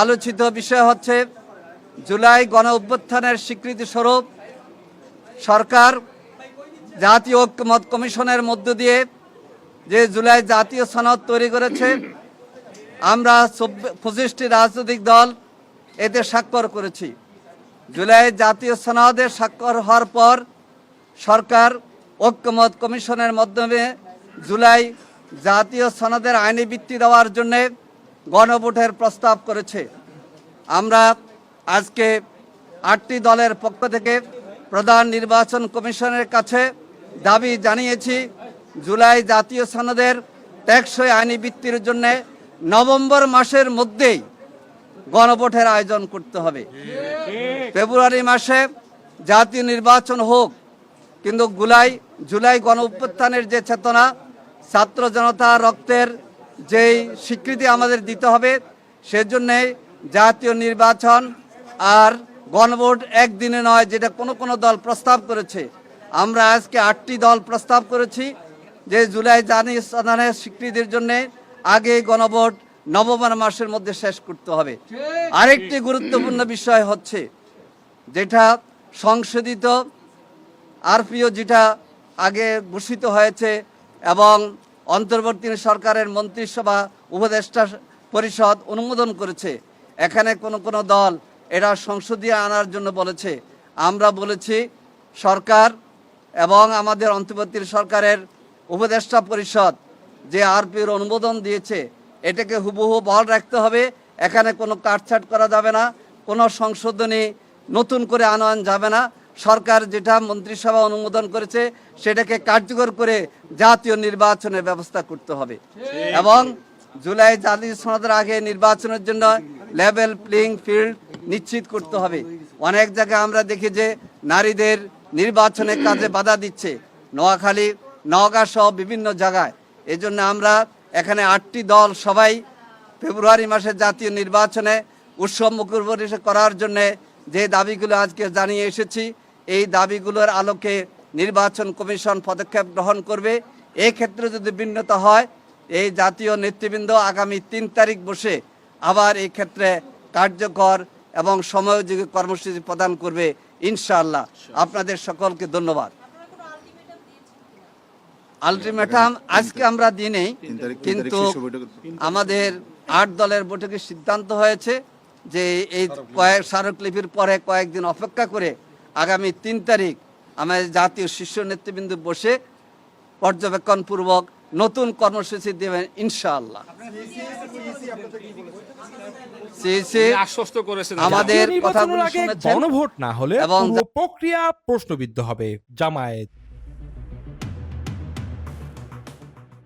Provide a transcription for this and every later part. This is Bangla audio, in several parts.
আলোচিত বিষয় হচ্ছে, জুলাই গণ অভ্যুত্থানের স্বীকৃতি স্বরূপ সরকার জাতীয় ঐক্যমত কমিশনের মধ্য দিয়ে যে জুলাই জাতীয় সনদ তৈরি করেছে, আমরা পঁচিশটি রাজনৈতিক দল এতে স্বাক্ষর করেছি। জুলাই জাতীয় সনদে স্বাক্ষর হওয়ার পর সরকার ঐক্যমত কমিশনের মাধ্যমে জুলাই জাতীয় সনদের আইনি ভিত্তি দেওয়ার জন্যে গণভোটের প্রস্তাব করেছে। আমরা আজকে আটটি দলের পক্ষ থেকে প্রধান নির্বাচন কমিশনের কাছে দাবি জানিয়েছি, জুলাই জাতীয় সনদের টেকসই আইনি ভিত্তির জন্যে নভেম্বর মাসের মধ্যেই গণভোটের আয়োজন করতে হবে। ফেব্রুয়ারি মাসে জাতীয় নির্বাচন হোক, কিন্তু গুলাই, জুলাই গণ যে চেতনা, ছাত্র জনতা রক্তের যেই স্বীকৃতি আমাদের দিতে হবে সেজন্যে জাতীয় নির্বাচন আর গণভোট একদিনে নয়, যেটা কোনো কোনো দল প্রস্তাব করেছে। আমরা আজকে আটটি দল প্রস্তাব করেছি, যে জুলাই জানি সনদের স্বীকৃতির জন্য আগে গণভোট নভেম্বর মাসের মধ্যে শেষ করতে হবে। আরেকটি গুরুত্বপূর্ণ বিষয় হচ্ছে যেটা সংশোধিত আরপিও যেটা আগে ঘোষিত হয়েছে এবং অন্তর্বর্তী সরকারের মন্ত্রিসভা উপদেষ্টা পরিষদ অনুমোদন করেছে। এখানে কোনো কোনো দল এটা সংসদীয় আনার জন্য বলেছে। আমরা বলেছি, সরকার এবং আমাদের অন্তর্বর্তী সরকারের উপদেষ্টা পরিষদ যে আরপির অনুমোদন দিয়েছে, এটাকে হুবহু বল রাখতে হবে। এখানে কোনো কাটছাট করা যাবে না, কোনো সংশোধনী নতুন করে আনোয়ান যাবে না। সরকার যেটা মন্ত্রিসভা অনুমোদন করেছে, সেটাকে কার্যকর করে জাতীয় নির্বাচনের ব্যবস্থা করতে হবে। এবং জুলাই জাতীয় সনদের আগে নির্বাচনের জন্য লেভেল প্লেইং ফিল্ড নিশ্চিত করতে হবে। অনেক জায়গায় আমরা দেখি যে নারীদের নির্বাচনের কাজে বাধা দিচ্ছে। নোয়াখালী, নওগাঁ সহ বিভিন্ন জায়গায়। এই জন্য আমরা এখানে আটটি দল সবাই ফেব্রুয়ারি মাসে জাতীয় নির্বাচনে উৎসব মুখর করার জন্য যে দাবিগুলো আজকে জানিয়ে এসেছি এই দাবিগুলোর আলোকে নির্বাচন কমিশন পদক্ষেপ গ্রহণ করবে। এই ক্ষেত্রে যদি ভিন্নতা হয় এই জাতীয় নেতৃবৃন্দ আগামী তিন তারিখ বসে আবার এই ক্ষেত্রে কার্যকর এবং সময়োযোগী কর্মসূচি প্রদান করবে ইনশাআল্লাহ। আপনাদের সকলকে ধন্যবাদ। আলটিমেটাম আজকে আমরা দিই নেই কিন্তু আমাদের আট দলের বৈঠকে সিদ্ধান্ত হয়েছে যে এই কয়েক স্মারকলিপির পরে কয়েকদিন অপেক্ষা করে আগামী তিন তারিখ আমাদের জাতীয় শীর্ষ নেতৃবৃন্দ বসে পর্যবেক্ষণপূর্বক নতুন কর্মসূচি দেবেন ইনশাআল্লাহ। আমাদের কথাগুলো শুনেছেন গণভোট না হলে এবং প্রক্রিয়া প্রশ্নবিদ্ধ হবে। জামায়াত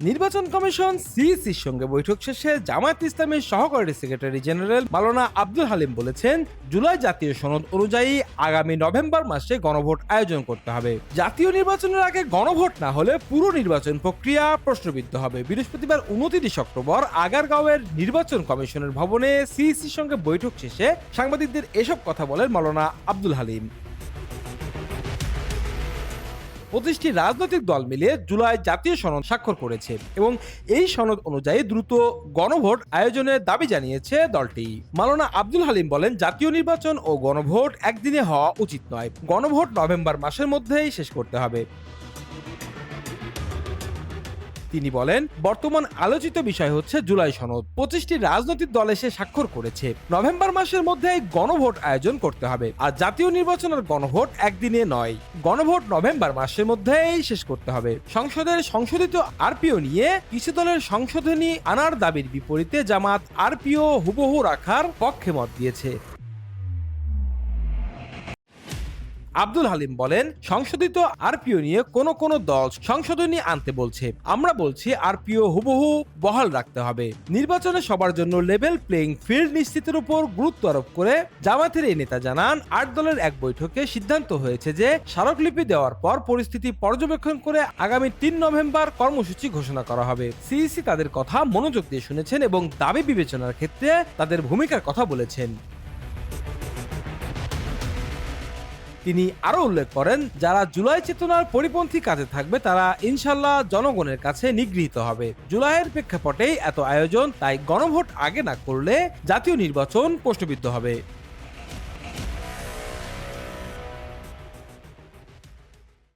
নির্বাচন কমিশন সিইসির সঙ্গে বৈঠক শেষে জামায়াত ইসলামের সহকারী সেক্রেটারি জেনারেল মালানা আব্দুল হালিম বলেছেন, জুলাই জাতীয় সনদ অনুযায়ী আগামী নভেম্বর মাসে গণভোট আয়োজন করতে হবে। জাতীয় নির্বাচনের আগে গণভোট না হলে পুরো নির্বাচন প্রক্রিয়া প্রশ্নবিদ্ধ হবে। বৃহস্পতিবার উনত্রিশ অক্টোবর আগারগাঁওয়ের নির্বাচন কমিশনের ভবনে সিইসির সঙ্গে বৈঠক শেষে সাংবাদিকদের এসব কথা বলেন মালানা আব্দুল হালিম। পঁচিশটি রাজনৈতিক দল মিলে জুলাই জাতীয় সনদ স্বাক্ষর করেছে এবং এই সনদ অনুযায়ী দ্রুত গণভোট আয়োজনের দাবি জানিয়েছে দলটি। মালানা আব্দুল হালিম বলেন, জাতীয় নির্বাচন ও গণভোট একদিনে হওয়া উচিত নয়। গণভোট নভেম্বর মাসের মধ্যেই শেষ করতে হবে। তিনি বলেন, বর্তমান আলোচিত বিষয় হচ্ছে জুলাই সনদ। পঁচিশটি রাজনৈতিক দল এসে স্বাক্ষর করেছে। নভেম্বর মাসের মধ্যে গণভোট আয়োজন করতে হবে। আর জাতীয় নির্বাচনের গণভোট একদিনে নয়। গণভোট নভেম্বর মাসের মধ্যেই শেষ করতে হবে। সংসদের সংশোধিত আরপিও নিয়ে কিছু দলের সংশোধনী আনার দাবির বিপরীতে জামাত আরপিও হুবহু রাখার পক্ষে মত দিয়েছে। আব্দুল হালিম বলেন, সংশোধিত আরপিও নিয়ে কোন কোন দল সংশোধনী আনতে বলছে। আমরা বলছি আরপিও হুবহু বহাল রাখতে হবে। নির্বাচনে সবার জন্য লেভেল প্লেইং ফিল্ড নিশ্চিতের উপর গুরুত্ব আরোপ করে জামাতের এই নেতা জানান, আট দলের এক বৈঠকে সিদ্ধান্ত হয়েছে যে স্মারকলিপি দেওয়ার পর পরিস্থিতি পর্যবেক্ষণ করে আগামী তিন নভেম্বর কর্মসূচি ঘোষণা করা হবে। সিইসি তাদের কথা মনোযোগ দিয়ে শুনেছেন এবং দাবি বিবেচনার ক্ষেত্রে তাদের ভূমিকার কথা বলেছেন। তিনি আরও উল্লেখ করেন, যারা জুলাই চেতনার পরিপন্থী কাজে থাকবে, তারা ইনশাল্লাহ জনগণের কাছে নিগৃহীত হবে। জুলাইয়ের প্রেক্ষাপটেই এত আয়োজন, তাই গণভোট আগে না করলে জাতীয় নির্বাচন প্রশ্নবিদ্ধ হবে।